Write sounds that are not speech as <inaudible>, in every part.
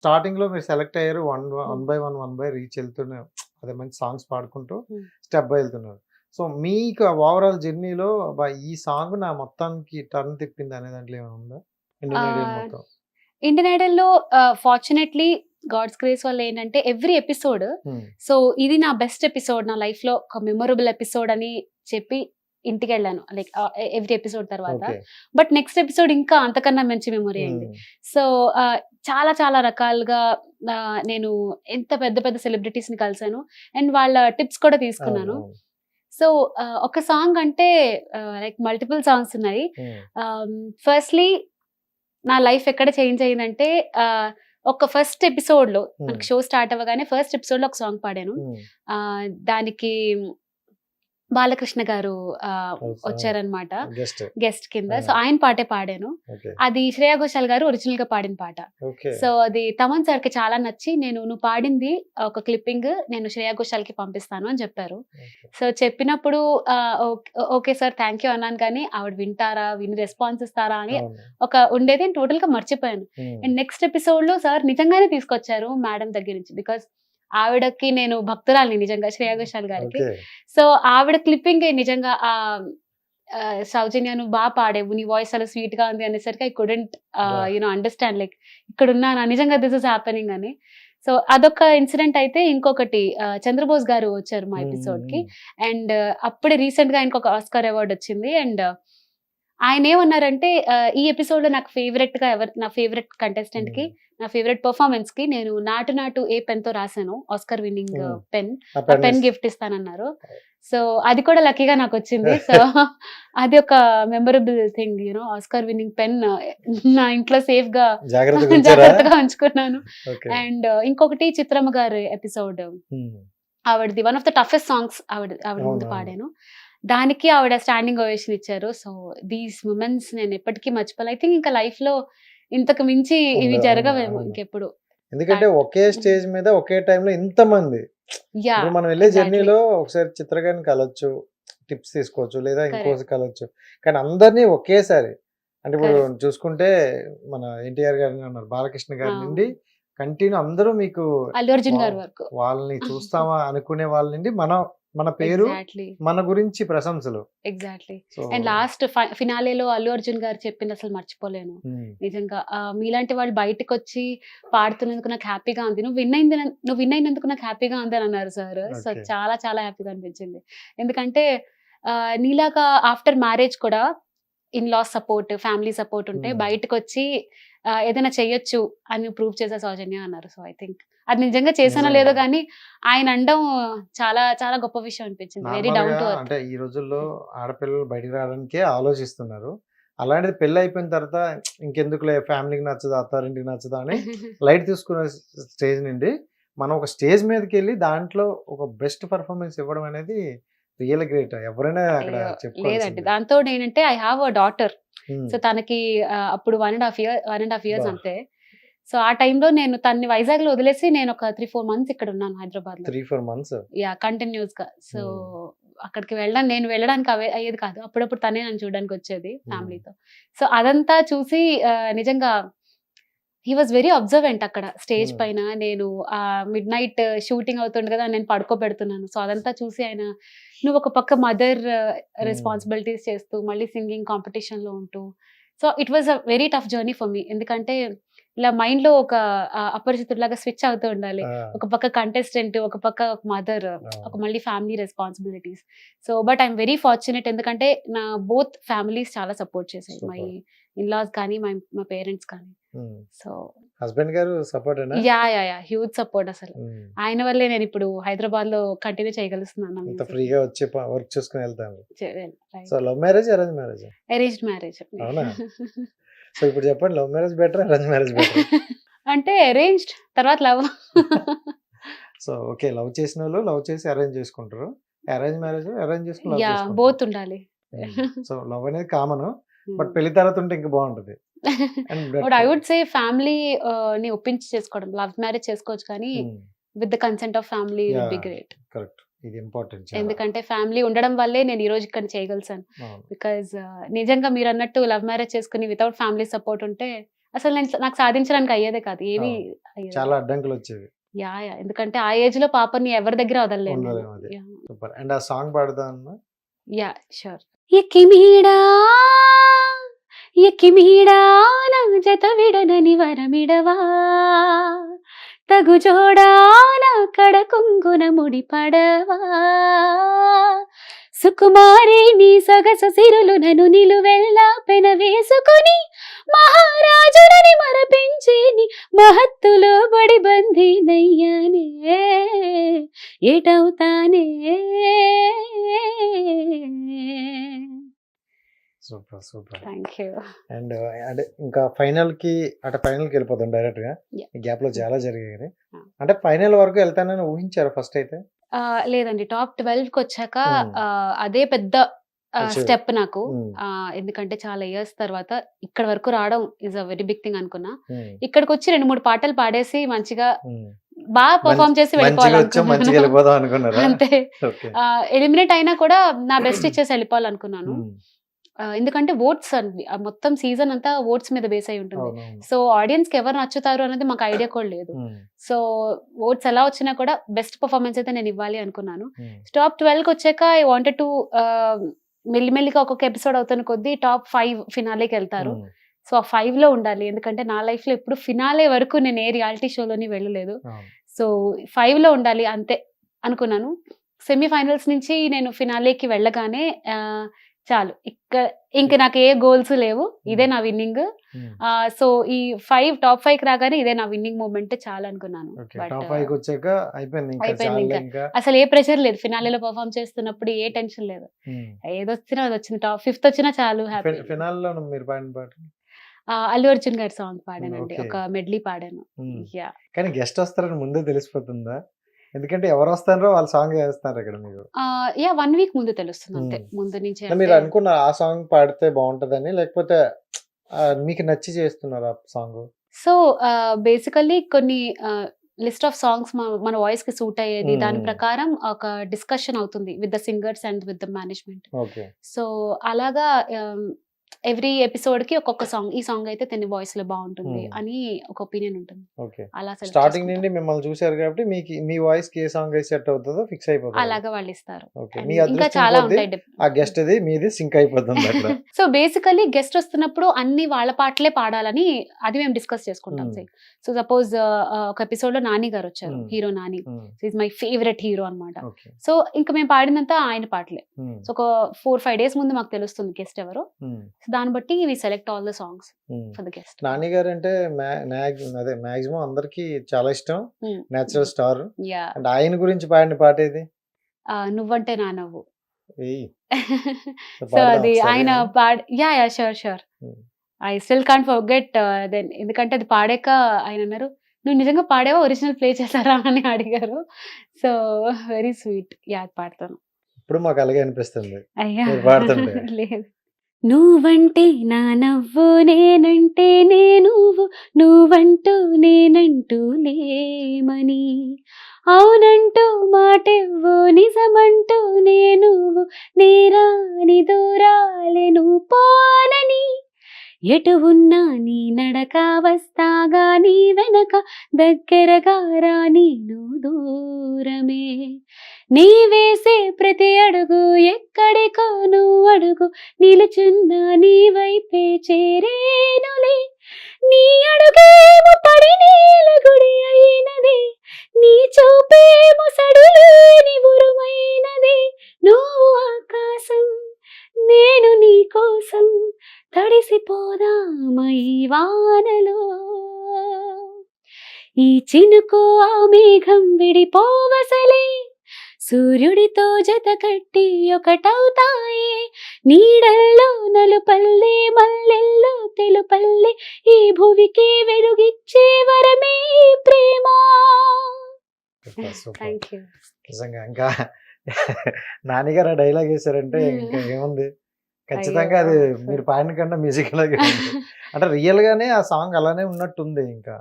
స్టార్టింగ్లో మీరు సెలెక్ట్ అయ్యారు one one by one one by reach వెళ్తూనే అదే మంచి సాంగ్స్ పాడుకుంటూ. స్టెప్ బై వెళ్తున్నారు సో మీకు ఓవరాల్ జర్నీలో ఈ సాంగ్ నా మొత్తానికి టర్న్ తిప్పింది అనే దాంట్లో ఏమైనా ఉందా ఇండియన్ ఐడల్లో ఫార్చునేట్లీ గాడ్స్ గ్రేస్ వల్ల ఏంటంటే ఎవ్రీ ఎపిసోడ్. సో ఇది నా బెస్ట్ ఎపిసోడ్ నా లైఫ్లో ఒక మెమొరబుల్ ఎపిసోడ్ అని చెప్పి ఇంటికి వెళ్ళాను లైక్ ఎవ్రీ ఎపిసోడ్ తర్వాత. బట్ నెక్స్ట్ ఎపిసోడ్ ఇంకా అంతకన్నా మంచి మెమొరీ అయింది. సో చాలా చాలా రకాలుగా నేను ఎంత పెద్ద పెద్ద సెలబ్రిటీస్ని కలిసాను అండ్ వాళ్ళ టిప్స్ కూడా తీసుకున్నాను. సో ఒక సాంగ్ అంటే లైక్ మల్టిపుల్ సాంగ్స్ ఉన్నాయి. ఫస్ట్లీ నా లైఫ్ ఎక్కడ చేంజ్ అయిందంటే ఒక ఫస్ట్ ఎపిసోడ్లో. మనకి షో స్టార్ట్ అవ్వగానే ఫస్ట్ ఎపిసోడ్లో ఒక సాంగ్ పాడాను. దానికి బాలకృష్ణ గారు. వచ్చారనమాట గెస్ట్. కింద. సో ఆయన పాటే పాడాను. అది శ్రేయా ఘోషాల్ గారు ఒరిజినల్గా పాడిన పాట. సో అది తమన్ సార్కి చాలా నచ్చి నేను నువ్వు పాడింది ఒక క్లిప్పింగ్ నేను శ్రేయా ఘోషాల్కి పంపిస్తాను అని చెప్పారు. సో చెప్పినప్పుడు ఓకే- సార్ థ్యాంక్ యూ అన్నాను కానీ ఆవిడ వింటారా విని రెస్పాన్స్ ఇస్తారా అని. ఒక ఉండేది టోటల్గా మర్చిపోయాను. అండ్ నెక్స్ట్ ఎపిసోడ్లో సార్ నిజంగానే తీసుకొచ్చారు మేడం దగ్గర నుంచి. బికాస్ ఆవిడకి నేను భక్తురాలిని నిజంగా శ్రేయా ఘోషాల్ గారికి. సో ఆవిడ క్లిప్పింగ్ నిజంగా ఆ సౌజన్య నువ్వు బాగా పాడేవు. నీ వాయిస్ అలా స్వీట్గా ఉంది అనేసరికి I couldn't. You know understand like ఇక్కడ ఉన్నానా నిజంగా దిస్ ఇస్ హ్యాపెనింగ్ అని. సో అదొక ఇన్సిడెంట్ అయితే ఇంకొకటి చంద్రబోస్ గారు వచ్చారు మా. ఎపిసోడ్కి. అండ్ అప్పుడే రీసెంట్గా ఆయనకు ఒక ఆస్కార్ అవార్డ్ వచ్చింది. అండ్ ఆయన ఏమన్నారంటే ఈ ఎపిసోడ్లో నాకు ఫేవరెట్గా ఎవరు నా ఫేవరెట్ కంటెస్టెంట్కి నా ఫేవరెట్ పర్ఫార్మెన్స్కి నేను నాటు నాటు ఏ పెన్తో రాశాను Oscar winning. Pen pen gift ఇస్తానన్నారు. సో అది కూడా లక్కీగా నాకు వచ్చింది. <laughs> సో అది ఒక memorable thing you know Oscar winning pen నా ఇంట్లో సేఫ్గా <laughs> జాగ్రత్తగా ఉంచుకున్నాను. అండ్ ఇంకొకటి చిత్రమ్మ గారి ఎపిసోడ్. ఆవిడది one of the toughest songs ఆవిడ ఆవిడ ముందు. పాడాను. దానికి ఆవిడ స్టాండింగ్ ఓవేషన్ ఇచ్చారు సో దీస్ మూమెంట్స్ నేను ఎప్పటికీ మర్చిపోలే ఐ థింక్ ఇంకా లైఫ్లో ఇంతకు మించి ఇవి జరగవేమో. ఇంకెప్పుడు ఎందుకంటే ఒకే స్టేజ్ మీద ఒకే టైంలో ఇంత మంది ఇప్పుడు మనం వెళ్ళే. జర్నీలో ఒకసారి చిత్రగారిని కలవచ్చు టిప్స్ తీసుకోవచ్చు లేదా Correct. ఇంకోసి కలవచ్చు కానీ అందరినీ ఒకేసారి అంటే ఇప్పుడు. చూసుకుంటే మన ఎన్టీఆర్ గారిని ఉన్నారు బాలకృష్ణ గారి. నుండి కంటిన్యూ అందరూ మీకు అల్లు అర్జున్ గారి Wow. వరకు. వాళ్ళని <laughs> చూస్తామా అనుకునే వాళ్ళ నుండి మన మన పేరు మన గురించి ప్రశంసలు. ఎగ్జాక్ట్లీ అండ్ లాస్ట్ ఫినాలేలో అల్లు అర్జున్ గారు చెప్పింది అసలు మర్చిపోలేను. నిజంగా ఆ, మీలాంటి వాళ్ళు బయటకు వచ్చి పాడుతున్నందుకు నాకు హ్యాపీగా ఉంది. నువ్వు విన్ అయింది నువ్వు విన్ అయినందుకు నాకు హ్యాపీగా ఉంది అని అన్నారు సార్. సో. చాలా చాలా హ్యాపీగా అనిపించింది. ఎందుకంటే నీలాగా ఆఫ్టర్ మ్యారేజ్ కూడా in-laws support family support ఉంటే Hmm. బయటకు వచ్చి ఏదైనా చెయ్యొచ్చు అని ప్రూవ్ చేసే సౌజన్య అన్నారు. సో ఐ థింక్ అది నిజంగా చేసానో నిజంగా. లేదో కానీ ఆయన అనడం చాలా చాలా గొప్ప విషయం అనిపించింది. వెరీ డౌన్ టు అంటే ఈ రోజుల్లో ఆడపిల్లలు బయటికి రావడానికే ఆలోచిస్తున్నారు. అలాంటిది పెళ్ళి అయిపోయిన తర్వాత ఇంకెందుకులే ఫ్యామిలీకి నచ్చదు అత్తారింటికి నచ్చదు అని <laughs> లైట్ తీసుకునే స్టేజ్ నుండి మనం ఒక స్టేజ్ మీదకి వెళ్ళి దాంట్లో ఒక బెస్ట్ పర్ఫార్మెన్స్ ఇవ్వడం అనేది రియల్ గ్రేట్. ఎవరైనా అక్కడ లేదండి. దాంతో ఏంటంటే I have a daughter so తనకి అప్పుడు one and half year one and half years. అంతే. సో ఆ టైంలో నేను తన్ని వైజాగ్లో వదిలేసి నేను ఒక త్రీ ఫోర్ మంత్స్ ఇక్కడ ఉన్నాను హైదరాబాద్లో త్రీ ఫోర్ మంత్స్ యా కంటిన్యూస్గా సో అక్కడికి వెళ్ళడం నేను వెళ్ళడానికి అవే అయ్యేది కాదు. అప్పుడప్పుడు తనే నన్ను చూడడానికి వచ్చేది ఫ్యామిలీతో. సో అదంతా చూసి నిజంగా హీ వాజ్ వెరీ అబ్జర్వెంట్ అక్కడ స్టేజ్ Hmm. పైన. నేను ఆ మిడ్ నైట్ షూటింగ్ అవుతుంది కదా నేను పడుకోబెడుతున్నాను. సో అదంతా చూసి ఆయన నువ్వు ఒక పక్క మదర్ రెస్పాన్సిబిలిటీస్ చేస్తూ మళ్ళీ సింగింగ్ కాంపిటీషన్లో ఉంటూ. So it was a very tough journey for me ఎందుకంటే ఇలా మైండ్లో ఒక అపరిచితుడిలాగా స్విచ్ అవుతూ ఉండాలి. ఒక పక్క కంటెస్టెంట్ ఒక పక్క ఒక మదర్ ఒక మళ్ళీ family responsibilities so but I'm very fortunate ఎందుకంటే నా బోత్ ఫ్యామిలీస్ చాలా సపోర్ట్ చేశాయి. మై ఇన్లాస్ కానీ మై మా పేరెంట్స్ కానీ. సో హస్బెండ్ గారు support yeah yeah yeah huge support అసలు. ఆయన వల్లే నేను ఇప్పుడు హైదరాబాద్లో కంటిన్యూ చేయగలుగుతున్నాను అంత ఫ్రీగా వచ్చి వర్క్ చూసుకుని వెళ్తాను. So love marriage arrange marriage marriage అవునా? <laughs> సో ఇప్పుడు చెప్పండి love marriage better arrange marriage better అంటే అరేంజ్డ్ తర్వాత లవ్ సో ఓకే లవ్ చేసిన వాళ్ళు లవ్ చేసి అరేంజ్ చేసుకుంటారు. అరేంజ్ మ్యారేజ్ అరేంజ్ చేసుకుని యా. బోత్ ఉండాలి. సో లవ్ అనేది కామన్ బట్ పెళ్ళి తర్వాత ఉంటే ఇంకా బాగుంటది. <laughs> But I would say family ని ఒప్పించి చేసుకోవడం. లవ్ మ్యారేజ్ చేసుకోవచ్చు కానీ with the consent of family be. Great. Correct. ఇది ఇంపార్టెంట్ ఎందుకంటే ఫ్యామిలీ ఉండడం వల్లే నేను ఈ రోజు ఇక్కడ చేయగలిసాను. బికాజ్ నిజంగా మీరు అన్నట్టు లవ్ మ్యారేజ్ చేసుకుని వితౌట్ ఫ్యామిలీ సపోర్ట్ ఉంటే అసలు నేను నాకు సాధించడానికి అయ్యేదే కాదు. అయ్యేది చాలా అడ్డంకులు వచ్చేవి. Yeah yeah. ఎందుకంటే ఆ ఏజ్లో పాపని ఎవరి దగ్గర. సూపర్. అండ్ ఆ సాంగ్ పాడదా యా షూర్ ఎక్కిమీడా ఎక్కిమీడా నా జత విడనని వరమిడవా? తగు జోడాన కడ కుంగున ముడి పడవా సుకుమారి నీ సొగస సిరులు నను నిలువెల్లా పెన వేసుకుని మహారాజునని మరపించి మహత్తులో బడి బంది నయ్యానే ఏటవుతానే? Super super. Thank you. And అంటే ఇంకా ఫైనల్కి అంటే ఫైనల్కి వెళ్ళిపోతాం డైరెక్ట్గా గ్యాప్లో చాలా జరిగాయి. అంటే ఫైనల్ వరకు వెళ్తానని ఊహించారు ఫస్ట్ అయితే? లేదండి. టాప్ ట్వెల్వ్కి వచ్చాక అదే పెద్ద. స్టెప్ నాకు. ఎందుకంటే చాలా ఇయర్స్ తర్వాత ఇక్కడ వరకు రావడం is a very big thing అనుకున్నా. ఇక్కడికి వచ్చి రెండు మూడు పాటలు పాడేసి మంచిగా. బాగా పర్ఫామ్ చేసి అనుకున్నారా? <laughs> అంతే. ఎలిమినేట్ అయినా కూడా నా బెస్ట్ ఇచ్చేసి వెళ్ళిపోవాలనుకున్నాను. ఎందుకంటే ఓట్స్ అండి మొత్తం సీజన్ అంతా ఓట్స్ మీద బేస్ అయి ఉంటుంది సో ఆడియన్స్కి ఎవరు నచ్చుతారు అనేది మాకు ఐడియా కూడా లేదు. సో ఓట్స్ ఎలా వచ్చినా కూడా బెస్ట్ పర్ఫార్మెన్స్ అయితే నేను ఇవ్వాలి అనుకున్నాను. టాప్ ట్వెల్వ్కి వచ్చాక ఐ వాంటెడ్ టు మెల్లిమెల్లిగా ఒక్కొక్క ఎపిసోడ్ అవుతున్న కొద్దీ టాప్ ఫైవ్ ఫినాలేకి వెళ్తారు. సో ఆ ఫైవ్లో ఉండాలి ఎందుకంటే నా లైఫ్లో ఎప్పుడు ఫినాలే వరకు నేను ఏ రియాలిటీ షోలోని వెళ్ళలేదు. సో ఫైవ్లో ఉండాలి అంతే అనుకున్నాను సెమీఫైనల్స్ నుంచి నేను ఫినాలేకి వెళ్ళగానే చాలు. ఇక్కడ ఇంక నాకు ఏ గోల్స్ లేవు. ఇదే నా విన్నింగ్. సో ఈ ఫైవ్ టాప్ ఫైవ్ రాగానే ఇదే నా విన్నింగ్ మూమెంట్ చాలా అనుకున్నాను కి అసలు ఏ ప్రెషర్ లేదు. ఫినాలేలో పర్ఫామ్ చేస్తున్నప్పుడు ఏ టెన్షన్ లేదు. ఏది వచ్చినా అది వచ్చింది. టాప్ ఫిఫ్త్ వచ్చినా చాలు అల్లు అర్జున్ గారి సాంగ్ పాడానండి. ఒక మెడ్లీ పాడాను. కానీ గెస్ట్ వస్తారని ముందే తెలిసిపోతుందా? ఎందుకంటే ఎవరు వస్తారో వాళ్ళ సాంగ్ వేస్తారు ఇక్కడ మీరు. యా వన్ వీక్ ముందు తెలుస్తుంది అంతే. ముందు నుంచి మీరు అనుకున్న ఆ సాంగ్ పాడితే బాగుంటదని లేకపోతే మీకు నచ్చి చేస్తున్నారు ఆ సాంగ్? సో బేసికల్లీ కొన్ని లిస్ట్ ఆఫ్ సాంగ్స్ మన వాయిస్కి సూట్ అయ్యేది దాని. ప్రకారం ఒక డిస్కషన్ అవుతుంది with the singers and with the management okay. So అలాగా ఎవ్రీ ఎపిసోడ్కి ఒక్కొక్క <coughs> సాంగ్ ఈ సాంగ్ అయితే తన వాయిస్లో బాగుంటుంది. అని ఒక ఒపీనియన్ ఉంటుంది. అలా స్టార్టింగ్. నుండి మిమ్మల్ని చూశారు కాబట్టి మీకు మీ వాయిస్కి ఏ సాంగ్ అయితే సెట్ అవుతుందో ఫిక్స్ అయిపోతుంది. అలాగా వాళ్ళు ఇస్తారు. ఇంకా చాలా ఉంటాయి ఆ గెస్ట్ అది మీది సింక్ అయిపోతుంది <laughs> సో బేసికలీ గెస్ట్ వస్తున్నప్పుడు అన్ని వాళ్ళ పాటలే పాడాలని అది మేము డిస్కస్ చేసుకుంటాం. సో. సపోజ్ ఒక ఎపిసోడ్లో నాని గారు వచ్చారు. Hero Nani. Is my favourite hero అన్నమాట. ఓకే. సో ఇంకా మేము పాడినంత ఆయన పాటలే. సో ఒక ఫోర్ ఫైవ్ డేస్ ముందు మాకు తెలుస్తుంది గెస్ట్ ఎవరు. దాన్ని బట్టి we select all the songs. For the guest. Nani garu అంటే అదే మాక్సిమం అందరికి చాలా ఇష్టం. Natural star. యా. అండ్ ఆయన గురించి పాడిన పాట ఏది? నువ్వంటే నా నవ్వు. <laughs> సో అది. ఆయన పాడ్ yeah yeah sure sure. I still can't forget then ఎందుకంటే అది పాడాక ఆయన అన్నారు నువ్వు నిజంగా పాడేవా? ఒరిజినల్ ప్లే చేశారా? <laughs> అని అడిగారు. So very sweet. యా పాడతాను. ఇప్పుడు మాకు అలాగే అనిపిస్తుంది. అయ్యా. మీరు పాడుతుంటే. <laughs> లేదు. నువ్వంటే నా నవ్వు నేనంటే నేను నువ్వంటూ నేనంటూ లేమని అవునంటూ మాటెవ్వు నిజమంటూ నేను నేరాని దూరాలెను పోనని ఎటు ఉన్నా నీ నడక వస్తాగా నీ వెనక దగ్గరగా రా నేను దూరమే. నీ వేసే ప్రతి అడుగు ఎక్కడికో నువ్వు అడుగు నిలుచున్న నీ వైపే చేరేనులే. నీ అడుగేమో పడి నీల గుడి అయిన వానలో ఈ చినుకు ఆ మేఘం విడిపోవసలే. సూర్యుడితో జత కట్టి ఒకటవుతాయి. నీడల్లో నలుపల్లె మల్లెల్లో తెలుపల్లె ఈ భువికి వెలుగిచ్చే వరమే ప్రేమ. థ్యాంక్ యూ నిజంగా ఇంకా నాన్నగారు ఆ డైలాగ్ వేశారంటే ఇంకా ఏముంది? ఖచ్చితంగా అది. మీరు పాడిన కన్నా మ్యూజిక్ <laughs> లాగే ఉంది. అంటే రియల్ గానే ఆ సాంగ్ అలానే ఉన్నట్టుంది ఇంకా.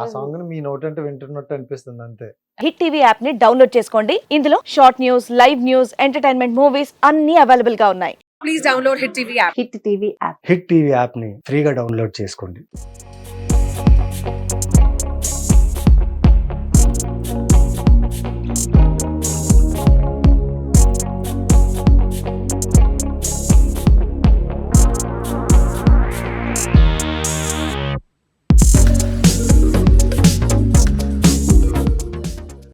ఆ సాంగ్ని మీ నోట్ అంటే వింటున్నట్టు అనిపిస్తుంది అంతే. హిట్ టీవీ యాప్ని డౌన్లోడ్ చేసుకోండి. ఇందులో short news live news entertainment movies అన్ని అవైలబుల్గా ఉన్నాయి. Please download Hit TV app. Hit TV app hit TV యాప్ని ఫ్రీగా డౌన్లోడ్ చేసుకోండి.